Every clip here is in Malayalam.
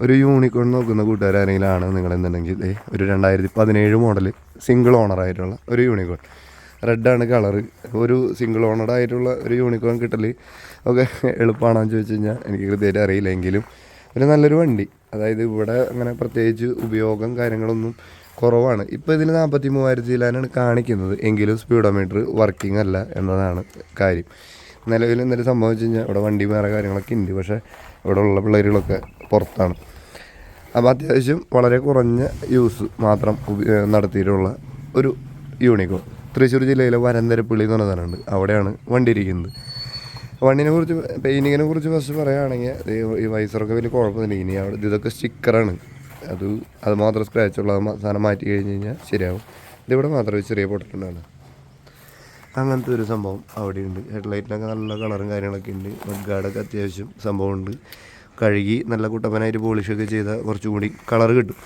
ഒരു യൂണിക്കോൺ നോക്കുന്ന കൂട്ടുകാരെങ്കിലും ആണ് നിങ്ങളെന്നുണ്ടെങ്കിൽ ഒരു രണ്ടായിരത്തി പതിനേഴ് മോഡൽ സിംഗിൾ ഓണർ ആയിട്ടുള്ള ഒരു യൂണിക്കോൺ റെഡാണ് കളർ ഒരു സിംഗിൾ ഓണർ ആയിട്ടുള്ള ഒരു യൂണിക്കോൺ കിട്ടൽ ഒക്കെ എളുപ്പമാണെന്ന് ചോദിച്ചു കഴിഞ്ഞാൽ എനിക്ക് കൃത്യമായിട്ട് അറിയില്ലെങ്കിലും ഒരു നല്ലൊരു വണ്ടി. അതായത് ഇവിടെ അങ്ങനെ പ്രത്യേകിച്ച് ഉപയോഗം കാര്യങ്ങളൊന്നും കുറവാണ്. ഇപ്പോൾ ഇതിൽ നാൽപ്പത്തി മൂവായിരത്തിയിലാണ് കാണിക്കുന്നത്. എങ്കിലും സ്പീഡോമീറ്റർ വർക്കിംഗ് അല്ല എന്നതാണ് കാര്യം. നിലവിൽ എന്തെങ്കിലും സംഭവിച്ചു കഴിഞ്ഞാൽ ഇവിടെ വണ്ടി വേറെ കാര്യങ്ങളൊക്കെ ഉണ്ട് പക്ഷേ ഇവിടെ ഉള്ള പിള്ളേരുകളൊക്കെ പുറത്താണ്. അപ്പോൾ അത്യാവശ്യം വളരെ കുറഞ്ഞ യൂസ് മാത്രം നടത്തിയിട്ടുള്ള ഒരു യൂണിക്കോ തൃശ്ശൂർ ജില്ലയിലെ വരന്തരപ്പള്ളി എന്ന് പറഞ്ഞ സ്ഥലമുണ്ട് അവിടെയാണ് വണ്ടി ഇരിക്കുന്നത് വണ്ടിനെ കുറിച്ച് പെയിന്റിങ്ങിനെ കുറിച്ച് ഫസ്റ്റ് പറയുകയാണെങ്കിൽ ഈ വൈസറൊക്കെ വലിയ കുഴപ്പമൊന്നുമില്ല. ഇനി അവിടെ ഇതൊക്കെ സ്റ്റിക്കറാണ് അത് അത് മാത്രം സ്ക്രാച്ച് ഉള്ള സാധനം മാറ്റി കഴിഞ്ഞ് കഴിഞ്ഞാൽ ശരിയാവും. ഇതിവിടെ മാത്രമേ ചെറിയ പൊട്ടിട്ടുണ്ടാണ് അങ്ങനത്തെ ഒരു സംഭവം അവിടെയുണ്ട്. ഹെഡ്ലൈറ്റിനൊക്കെ നല്ല കളറും കാര്യങ്ങളൊക്കെ ഉണ്ട്. മഡ് ഗാർഡൊക്കെ അത്യാവശ്യം സംഭവമുണ്ട്. കഴുകി നല്ല കുട്ടപ്പനായിട്ട് പോളിഷൊക്കെ ചെയ്താൽ കുറച്ചും കൂടി കളർ കിട്ടും.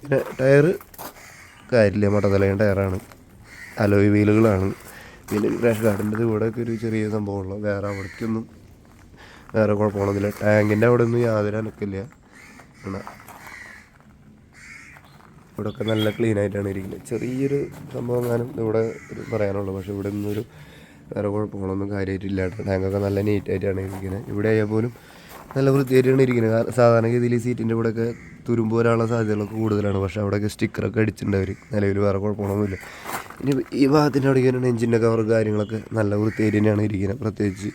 പിന്നെ ടയർ കാര്യമില്ല മട്ടത്തലയും ടയറാണ്. അലോയ് വീലുകളാണ്. പിന്നെ ക്രാഷ് ഗാർഡിന്റെ ഇവിടെയൊക്കെ ഒരു ചെറിയ സംഭവമുള്ളൂ. വേറെ അവിടേക്കൊന്നും വേറെ കുഴപ്പമൊന്നുമില്ല ടാങ്കിന്റെ അവിടെ ഒന്നും യാതൊരു അനക്കില്ല എന്നാ ഇവിടെയൊക്കെ നല്ല ക്ലീൻ ആയിട്ടാണ് ഇരിക്കുന്നത്. ചെറിയൊരു സംഭവം ഞാനും ഇവിടെ പറയാനുള്ളൂ. പക്ഷേ ഇവിടെ നിന്നൊരു വേറെ കുഴപ്പങ്ങളൊന്നും കാര്യമായിട്ടില്ല. ടാങ്കൊക്കെ നല്ല നീറ്റായിട്ടാണ് ഇരിക്കുന്നത്. ഇവിടെ ആയാൽ പോലും നല്ല വൃത്തിയായിട്ടാണ് ഇരിക്കുന്നത്. കാരണം സാധാരണഗതിയിൽ സീറ്റിന്റെ ഇവിടെയൊക്കെ തുരുമ്പ് വരാനുള്ള സാധ്യതകളൊക്കെ കൂടുതലാണ്. പക്ഷേ അവിടെയൊക്കെ സ്റ്റിക്കറൊക്കെ അടിച്ചിട്ടുണ്ട് അവർ നിലവിൽ വേറെ കുഴപ്പമൊന്നുമില്ല ഇനി ഈ ഭാഗത്തിന്റെ അവിടെ ഇങ്ങനെ എഞ്ചിന്റെ കവർ കാര്യങ്ങളൊക്കെ നല്ല വൃത്തിയായിട്ട് തന്നെയാണ് ഇരിക്കുന്നത്. പ്രത്യേകിച്ച്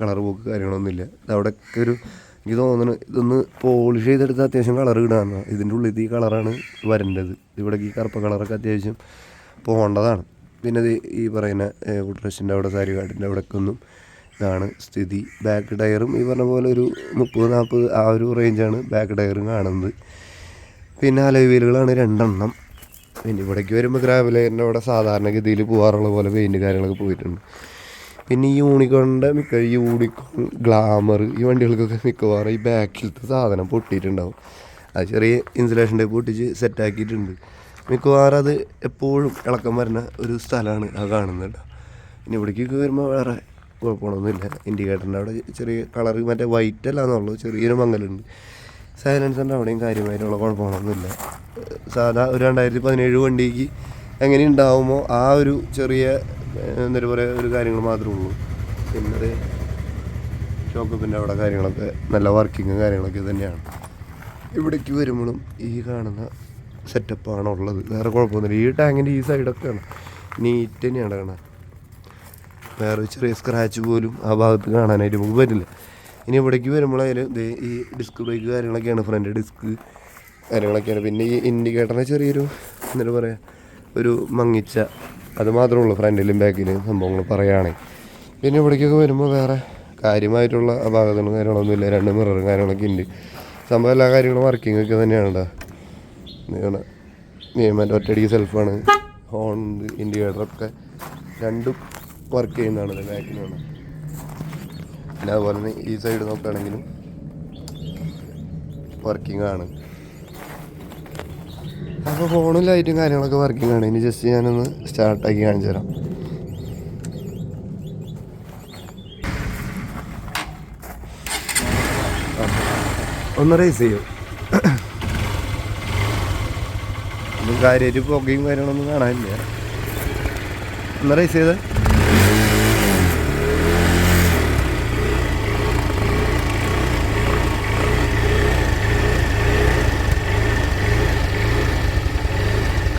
കളർ പോക്ക് കാര്യങ്ങളൊന്നുമില്ല. അവിടെയൊക്കെ ഒരു എനിക്ക് തോന്നുന്നു ഇതൊന്ന് പോളിഷ് ചെയ്തെടുത്ത് അത്യാവശ്യം കളർ ഇടാന്ന് ഇതിന്റെ ഉള്ളിൽ ഈ കളറാണ് വരേണ്ടത്. ഇവിടേക്ക് ഈ കറുപ്പ കളറൊക്കെ അത്യാവശ്യം പോകേണ്ടതാണ്. പിന്നെ ഈ പറയുന്ന കുട്രസിന്റെ അവിടെ സാരി കാട്ടിന്റെ അവിടെയൊക്കെ ഒന്നും ഇതാണ് സ്ഥിതി. ബാക്ക് ടയറും ഈ പറഞ്ഞ പോലെ ഒരു മുപ്പത് നാൽപ്പത് ആ ഒരു റേഞ്ചാണ് ബാക്ക് ടയറും കാണുന്നത്. പിന്നെ അലോയ് വീലുകളാണ് രണ്ടെണ്ണം. പിന്നെ ഇവിടേക്ക് വരുമ്പോൾ ഗ്രാവലേറിന്റെ അവിടെ സാധാരണഗതിയിൽ പോകാറുള്ള പോലെ പെയിന്റ് കാര്യങ്ങളൊക്കെ പോയിട്ടുണ്ട്. പിന്നെ ഈ യൂണിക്കോണിന്റെ മിക്ക യൂണിക്കോൺ ഗ്ലാമർ ഈ വണ്ടികൾക്കൊക്കെ മിക്കവാറും ഈ ബാക്കിലത്തെ സാധനം പൊട്ടിയിട്ടുണ്ടാവും. അത് ചെറിയ ഇൻസുലേഷൻ ടൈപ്പ് പൊട്ടിച്ച് സെറ്റാക്കിയിട്ടുണ്ട് മിക്കവാറും അത് എപ്പോഴും ഇളക്കം വരുന്ന ഒരു സ്ഥലമാണ് അത് കാണുന്നുണ്ട് പിന്നെ ഇവിടേക്കൊക്കെ വരുമ്പോൾ വേറെ കുഴപ്പമൊന്നുമില്ല. ഇൻഡിക്കേറ്ററിന്റെ അവിടെ ചെറിയ കളർ മറ്റേ വൈറ്റ് അല്ലാന്നുള്ളൂ ചെറിയൊരു മങ്ങലുണ്ട്. സൈലൻസറിന്റെ അവിടെയും കാര്യമായിട്ടുള്ള കുഴപ്പങ്ങളൊന്നുമില്ല സാധാ ഒരു രണ്ടായിരത്തി പതിനേഴ് വണ്ടിക്ക് എങ്ങനെ ഉണ്ടാവുമോ ആ ഒരു ചെറിയ എന്താ പറയുക ഒരു കാര്യങ്ങൾ മാത്രമേ ഉള്ളൂ. പിന്നെ ഷോക്കപ്പിന്റെ അവിടെ കാര്യങ്ങളൊക്കെ നല്ല വർക്കിങ്ങും കാര്യങ്ങളൊക്കെ തന്നെയാണ്. ഇവിടേക്ക് വരുമ്പോഴും ഈ കാണുന്ന സെറ്റപ്പാണ് ഉള്ളത് വേറെ കുഴപ്പമൊന്നുമില്ല. ഈ ടാങ്കിന്റെ ഈ സൈഡൊക്കെയാണ് നീറ്റ് തന്നെയാണ് കാണാൻ. വേറെ ചെറിയ സ്ക്രാച്ച് പോലും ആ ഭാഗത്ത് കാണാനായിട്ട് നമുക്ക് പറ്റില്ല. ഇനി ഇവിടേക്ക് വരുമ്പോഴായാലും ദേ ഈ ഡിസ്ക് ബ്രേക്ക് കാര്യങ്ങളൊക്കെയാണ് ഫ്രണ്ട് ഡിസ്ക് കാര്യങ്ങളൊക്കെയാണ്. പിന്നെ ഈ ഇൻഡിക്കേറ്ററിന് ചെറിയൊരു എന്താ പറയുക ഒരു മങ്ങിച്ച അത് മാത്രമേ ഉള്ളൂ ഫ്രണ്ടിലും ബാക്കിലും സംഭവങ്ങൾ പറയുകയാണെങ്കിൽ. പിന്നെ ഇവിടേക്കൊക്കെ വരുമ്പോൾ വേറെ കാര്യമായിട്ടുള്ള ഭാഗത്തുള്ള കാര്യങ്ങളൊന്നുമില്ല. രണ്ട് മിററും കാര്യങ്ങളൊക്കെ ഉണ്ട്. സംഭവം എല്ലാ കാര്യങ്ങളും വർക്കിംഗ് ഒക്കെ തന്നെയാണ് കേട്ടോ നിയമന്റെ ഒറ്റയടിക്ക് സെൽഫാണ് ഹോൺ ഇൻഡിക്കേറ്ററൊക്കെ രണ്ടും വർക്ക് ചെയ്യുന്നതാണ് ബാക്കിനാണ് പിന്നെ അതുപോലെ തന്നെ ഈ സൈഡ് നോക്കുകയാണെങ്കിലും വർക്കിംഗ് ആണ്. അപ്പോൾ ഫോണും ലൈറ്റും കാര്യങ്ങളൊക്കെ വർക്കിംഗ് ആണ്. ഇനി ജസ്റ്റ് ഞാനൊന്ന് സ്റ്റാർട്ടാക്കി കാണിച്ചു തരാം. ഒന്ന് റേസ് ചെയ്യും. കാര്യമായിട്ട് പുകയും കാര്യങ്ങളൊന്നും കാണാനില്ല. ഒന്ന് റേസ് ചെയ്ത്.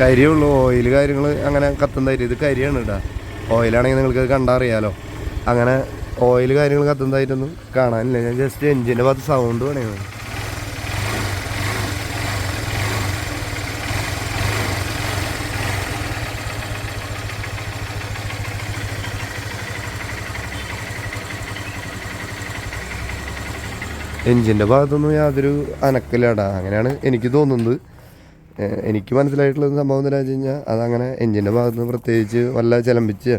കരിയുള്ളൂ ഓയിൽ കാര്യങ്ങൾ അങ്ങനെ കത്തുന്നതായിട്ട് ഇത് കരിയാണ് ഇടാ ഓയിലാണെങ്കിൽ നിങ്ങൾക്ക് കണ്ടറിയാലോ അങ്ങനെ ഓയിൽ കാര്യങ്ങൾ കത്തുന്നതായിട്ടൊന്നും കാണാനില്ല. ഞാൻ ജസ്റ്റ് എൻജിന്റെ ഭാഗത്ത് സൗണ്ട് വേണേ എൻജിന്റെ ഭാഗത്തൊന്നും യാതൊരു അനക്കലാടാ അങ്ങനെയാണ് എനിക്ക് തോന്നുന്നത്. എനിക്ക് മനസ്സിലായിട്ടുള്ള സംഭവം എന്താ വെച്ച് കഴിഞ്ഞാൽ അതങ്ങനെ എൻജിന്റെ ഭാഗത്ത് നിന്ന് പ്രത്യേകിച്ച് വല്ല ചിലമ്പിച്ച്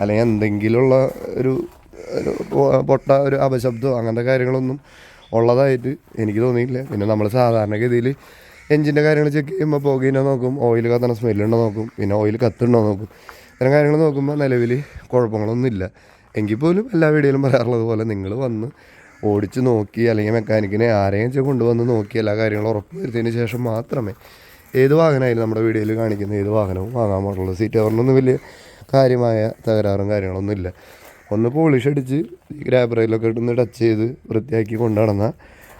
അല്ലെങ്കിൽ എന്തെങ്കിലുമുള്ള ഒരു ഒരു പൊട്ട ഒരു അപശബ്ദമോ അങ്ങനത്തെ കാര്യങ്ങളൊന്നും ഉള്ളതായിട്ട് എനിക്ക് തോന്നിയില്ല പിന്നെ നമ്മൾ സാധാരണഗതിയിൽ എൻജിന്റെ കാര്യങ്ങൾ ചെക്ക് ചെയ്യുമ്പോൾ പുകയിനെ നോക്കും ഓയിൽ കത്തണ സ്മെല്ലുണ്ടോ നോക്കും പിന്നെ ഓയിൽ കത്തുണ്ടോ നോക്കും. ഇത്തരം കാര്യങ്ങൾ നോക്കുമ്പോൾ നിലവിൽ കുഴപ്പങ്ങളൊന്നുമില്ല എങ്കിൽ പോലും എല്ലാ വീഡിയോയിലും പറയാറുള്ളത് പോലെ നിങ്ങൾ വന്ന് ഓടിച്ച് നോക്കി അല്ലെങ്കിൽ മെക്കാനിക്കിനെ ആരെയും കൊണ്ടുവന്ന് നോക്കി എല്ലാ കാര്യങ്ങളും ഉറപ്പ് വരുത്തിയതിന് ശേഷം മാത്രമേ ഏത് വാഹനമായാലും നമ്മുടെ വീഡിയോയിൽ കാണിക്കുന്ന ഏത് വാഹനവും വാങ്ങാൻ പാടുള്ളൂ. സീറ്റ് കവറിനൊന്നും വലിയ കാര്യമായ തകരാറും കാര്യങ്ങളൊന്നും ഇല്ല. ഒന്ന് പോളിഷ് അടിച്ച് ഗ്രാബറയിലൊക്കെ ഇട്ടൊന്ന് ടച്ച് ചെയ്ത് വൃത്തിയാക്കി കൊണ്ടുനടന്ന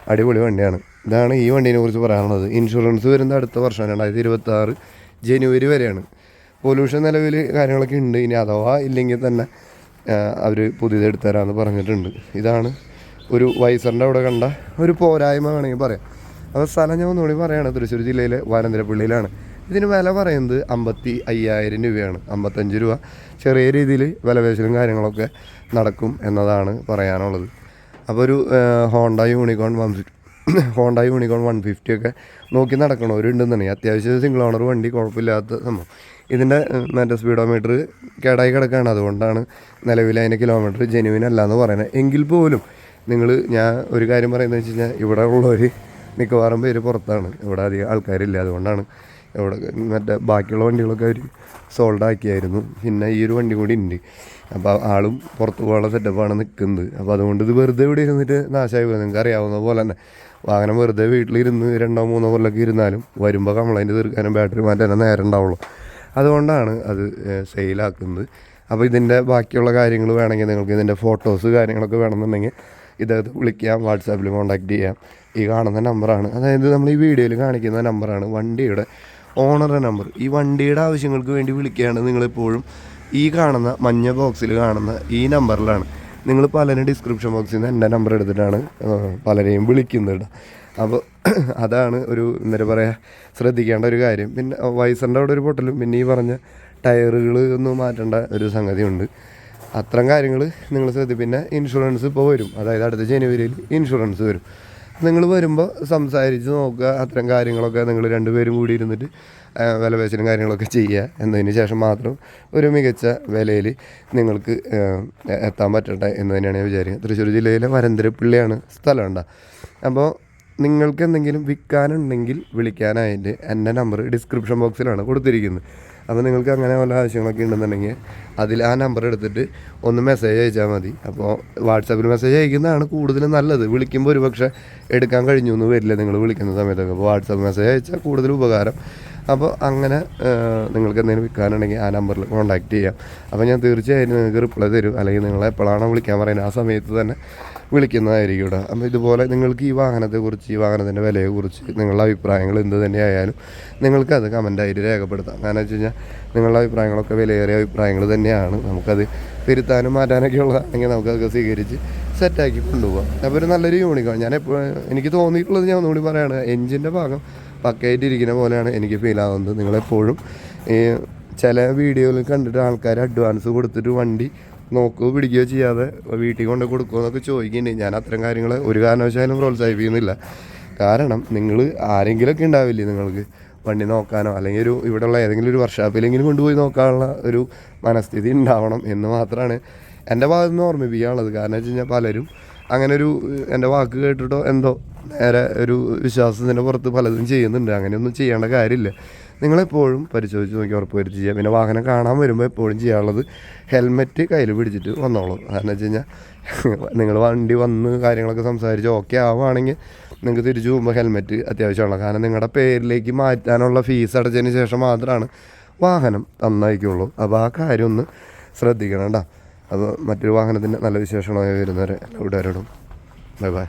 അടിപൊളി വണ്ടിയാണ്. ഇതാണ് ഈ വണ്ടീനെ കുറിച്ച് പറയാനുള്ളത്. ഇൻഷുറൻസ് വരുന്ന അടുത്ത വർഷം രണ്ടായിരത്തി ഇരുപത്തി ജനുവരി വരെയാണ്. പൊല്യൂഷൻ നിലവിൽ കാര്യങ്ങളൊക്കെ ഉണ്ട് ഇനി അഥവാ ഇല്ലെങ്കിൽ തന്നെ അവർ പുതിയത് എടുത്തു തരാമെന്ന് പറഞ്ഞിട്ടുണ്ട്. ഇതാണ് ഒരു വൈസറിന്റെ അവിടെ കണ്ട ഒരു പോരായ്മ വേണമെങ്കിൽ പറയാം. അപ്പോൾ സ്ഥലം ഞാൻ ഒന്നുകൂടി പറയുകയാണ് തൃശ്ശൂർ ജില്ലയിലെ വാനന്തരപ്പള്ളിയിലാണ് ഇതിന് വില പറയുന്നത് അമ്പത്തി അയ്യായിരം രൂപയാണ്. അമ്പത്തഞ്ച് രൂപ. ചെറിയ രീതിയിൽ വിലപേശലും കാര്യങ്ങളൊക്കെ നടക്കും എന്നതാണ് പറയാനുള്ളത്. അപ്പോൾ ഒരു Honda Unicorn one Honda Unicorn one fifty ഒക്കെ നോക്കി നടക്കണവരുണ്ടെന്നുണ്ടെങ്കിൽ അത്യാവശ്യം സിംഗിൾ ഓണർ വണ്ടി കുഴപ്പമില്ലാത്ത സംഭവം. ഇതിന്റെ മറ്റേ സ്പീഡോമീറ്റർ കേടായി കിടക്കുകയാണ്. അതുകൊണ്ടാണ് നിലവിൽ അതിന്റെ കിലോമീറ്റർ ജെനുവിൻ അല്ല എന്ന് പറയുന്നത്. എങ്കിൽ പോലും നിങ്ങൾ ഞാൻ ഒരു കാര്യം പറയുന്നത് വെച്ച് കഴിഞ്ഞാൽ ഇവിടെ ഉള്ളവർ മിക്കവാറും പേര് പുറത്താണ്. ഇവിടെ അധികം ആൾക്കാരില്ല. അതുകൊണ്ടാണ് ഇവിടെ മറ്റേ ബാക്കിയുള്ള വണ്ടികളൊക്കെ അവർ സോൾഡ് ആക്കിയായിരുന്നു. പിന്നെ ഈ ഒരു വണ്ടി കൂടി ഉണ്ട് അപ്പോൾ ആളും പുറത്ത് പോകാനുള്ള സെറ്റപ്പാണ് നിൽക്കുന്നത് അപ്പോൾ അതുകൊണ്ട് ഇത് വെറുതെ ഇവിടെ ഇരുന്നിട്ട് നാശമായി പോകും നിങ്ങൾക്ക് അറിയാവുന്ന പോലെ തന്നെ വാഹനം വെറുതെ വീട്ടിലിരുന്ന് രണ്ടോ മൂന്നോ കൊല്ലമൊക്കെ ഇരുന്നാലും വരുമ്പോൾ കംപ്ലൈന്റ് തീർക്കാനും ബാറ്ററി മാറ്റാനും നേരം ഉണ്ടാവുള്ളൂ. അതുകൊണ്ടാണ് അത് സെയിലാക്കുന്നത് അപ്പോൾ ഇതിന്റെ ബാക്കിയുള്ള കാര്യങ്ങൾ വേണമെങ്കിൽ നിങ്ങൾക്ക് ഇതിന്റെ ഫോട്ടോസ് കാര്യങ്ങളൊക്കെ വേണമെന്നുണ്ടെങ്കിൽ ഇദ്ദേഹത്തെ വിളിക്കാം വാട്സാപ്പിൽ കോൺടാക്റ്റ് ചെയ്യാം. ഈ കാണുന്ന നമ്പറാണ്. അതായത് നമ്മൾ ഈ വീഡിയോയിൽ കാണിക്കുന്ന നമ്പറാണ് വണ്ടിയുടെ ഓണറുടെ നമ്പർ. ഈ വണ്ടിയുടെ ആവശ്യങ്ങൾക്ക് വേണ്ടി വിളിക്കുകയാണ് നിങ്ങളെപ്പോഴും. ഈ കാണുന്ന മഞ്ഞ ബോക്സിൽ കാണുന്ന ഈ നമ്പറിലാണ്. നിങ്ങൾ പലരും ഡിസ്ക്രിപ്ഷൻ ബോക്സിൽ നിന്ന് എന്റെ നമ്പർ എടുത്തിട്ടാണ് പലരെയും വിളിക്കുന്നത്. അപ്പോൾ അതാണ് ഒരു എന്താ പറയുക ശ്രദ്ധിക്കേണ്ട ഒരു കാര്യം. പിന്നെ വയസ്സിന്റെ അവിടെ ഒരു പൊട്ടലും. പിന്നെ ഈ പറഞ്ഞ ടയറുകൾ ഒന്നും മാറ്റേണ്ട ഒരു സംഗതിയുണ്ട്. അത്തരം കാര്യങ്ങൾ നിങ്ങൾ ശ്രദ്ധി പിന്നെ ഇൻഷുറൻസ് ഇപ്പോൾ വരും. അതായത് അടുത്ത ജനുവരിയിൽ ഇൻഷുറൻസ് വരും. നിങ്ങൾ വരുമ്പോൾ സംസാരിച്ച് നോക്കുക അത്തരം കാര്യങ്ങളൊക്കെ നിങ്ങൾ രണ്ടുപേരും കൂടി ഇരുന്നിട്ട് വില വിലപേശലും കാര്യങ്ങളൊക്കെ ചെയ്യുക എന്നതിന് ശേഷം മാത്രം ഒരു മികച്ച വിലയിൽ നിങ്ങൾക്ക് എത്താൻ പറ്റട്ടെ എന്ന് തന്നെയാണ് ഞാൻ വിചാരിക്കുന്നത്. തൃശ്ശൂർ ജില്ലയിലെ വരന്തരപ്പള്ളിയാണ് സ്ഥലം ഉണ്ടോ? അപ്പോൾ നിങ്ങൾക്ക് എന്തെങ്കിലും വിൽക്കാനുണ്ടെങ്കിൽ വിളിക്കാനായിട്ട് എന്റെ നമ്പർ ഡിസ്ക്രിപ്ഷൻ ബോക്സിലാണ് കൊടുത്തിരിക്കുന്നത്. അപ്പോൾ നിങ്ങൾക്ക് അങ്ങനെ വല്ല ആവശ്യങ്ങളൊക്കെ ഉണ്ടെന്നുണ്ടെങ്കിൽ അതിൽ ആ നമ്പർ എടുത്തിട്ട് ഒന്ന് മെസ്സേജ് അയച്ചാൽ മതി. അപ്പോൾ വാട്സാപ്പിൽ മെസ്സേജ് അയക്കുന്നതാണ് കൂടുതലും നല്ലത്. വിളിക്കുമ്പോൾ ഒരു പക്ഷേ എടുക്കാൻ കഴിഞ്ഞു എന്ന് വരില്ല നിങ്ങൾ വിളിക്കുന്ന സമയത്തൊക്കെ. അപ്പോൾ വാട്സാപ്പ് മെസ്സേജ് അയച്ചാൽ കൂടുതൽ ഉപകാരം. അപ്പോൾ അങ്ങനെ നിങ്ങൾക്ക് എന്തെങ്കിലും വിൽക്കാനുണ്ടെങ്കിൽ ആ നമ്പറിൽ കോൺടാക്റ്റ് ചെയ്യാം. അപ്പോൾ ഞാൻ തീർച്ചയായും നിങ്ങൾക്ക് റിപ്ലൈ തരും. അല്ലെങ്കിൽ നിങ്ങൾ എപ്പോഴാണോ വിളിക്കാൻ പറയുന്നത് ആ സമയത്ത് തന്നെ വിളിക്കുന്നതായിരിക്കും ഇവിടെ. അപ്പോൾ ഇതുപോലെ നിങ്ങൾക്ക് ഈ വാഹനത്തെക്കുറിച്ച് ഈ വാഹനത്തിന്റെ വിലയെക്കുറിച്ച് നിങ്ങളുടെ അഭിപ്രായങ്ങൾ എന്ത് തന്നെയായാലും നിങ്ങൾക്കത് കമന്റായിട്ട് രേഖപ്പെടുത്താം. കാരണം വെച്ച് കഴിഞ്ഞാൽ നിങ്ങളുടെ അഭിപ്രായങ്ങളൊക്കെ വിലയേറിയ അഭിപ്രായങ്ങൾ തന്നെയാണ്. നമുക്കത് തിരുത്താനും മാറ്റാനൊക്കെ ഉള്ളതാണെങ്കിൽ നമുക്കതൊക്കെ സ്വീകരിച്ച് സെറ്റാക്കി കൊണ്ടുപോകാം. അപ്പോൾ ഒരു നല്ലൊരു യൂണിക്കോൺ ഞാൻ എപ്പോഴും എനിക്ക് തോന്നിയിട്ടുള്ളത് ഞാൻ ഒന്നുകൂടി പറയുകയാണ് എഞ്ചിന്റെ ഭാഗം പക്കയായിട്ട് ഇരിക്കുന്ന പോലെയാണ് എനിക്ക് ഫീൽ ആവുന്നത്. നിങ്ങളെപ്പോഴും ഈ ചില വീഡിയോയിൽ കണ്ടിട്ട് ആൾക്കാർ അഡ്വാൻസ് കൊടുത്തിട്ട് വണ്ടി നോക്കുകയോ പിടിക്കുകയോ ചെയ്യാതെ വീട്ടിൽ കൊണ്ട് കൊടുക്കുമോ എന്നൊക്കെ ചോദിക്കുന്നുണ്ട്. ഞാൻ അത്തരം കാര്യങ്ങൾ ഒരു കാരണവശാലും പ്രോത്സാഹിപ്പിക്കുന്നില്ല. കാരണം നിങ്ങൾ ആരെങ്കിലുമൊക്കെ ഉണ്ടാവില്ലേ നിങ്ങൾക്ക് വണ്ടി നോക്കാനോ അല്ലെങ്കിൽ ഒരു ഇവിടെയുള്ള ഏതെങ്കിലും ഒരു വർഷാപ്പിലെങ്കിലും കൊണ്ടുപോയി നോക്കാനുള്ള ഒരു മനസ്ഥിതി ഉണ്ടാവണം എന്ന് മാത്രമാണ് എന്റെ ഭാഗത്ത് നിന്ന് ഓർമ്മിപ്പിക്കാനുള്ളത്. കാരണം വെച്ച് കഴിഞ്ഞാൽ പലരും അങ്ങനെ ഒരു എന്റെ വാക്ക് കേട്ടിട്ടോ എന്തോ നേരെ ഒരു വിശ്വാസത്തിന്റെ പുറത്ത് പലതും ചെയ്യുന്നുണ്ട്. അങ്ങനെയൊന്നും ചെയ്യേണ്ട കാര്യമില്ല. നിങ്ങളെപ്പോഴും പരിശോധിച്ച് നോക്കി ഉറപ്പ് വരുത്തി പിന്നെ വാഹനം കാണാൻ വരുമ്പോൾ എപ്പോഴും ചെയ്യാനുള്ളത് ഹെൽമെറ്റ് കയ്യിൽ പിടിച്ചിട്ട് വന്നോളൂ. കാരണം വെച്ച് കഴിഞ്ഞാൽ നിങ്ങൾ വണ്ടി വന്ന് കാര്യങ്ങളൊക്കെ സംസാരിച്ച് ഓക്കെ ആവുകയാണെങ്കിൽ നിങ്ങൾക്ക് തിരിച്ചു പോകുമ്പോൾ ഹെൽമെറ്റ് അത്യാവശ്യമാണ് കാരണം നിങ്ങളുടെ പേരിലേക്ക് മാറ്റാനുള്ള ഫീസ് അടച്ചതിന് ശേഷം മാത്രമാണ് വാഹനം തന്നയക്കുള്ളൂ. അപ്പോൾ ആ കാര്യം ഒന്ന് ശ്രദ്ധിക്കണം കേട്ടോ. അപ്പോൾ മറ്റൊരു വാഹനത്തിന്റെ നല്ല വിശേഷമായി വരുന്നവരെ എല്ലാവരോടും ബൈ ബൈ.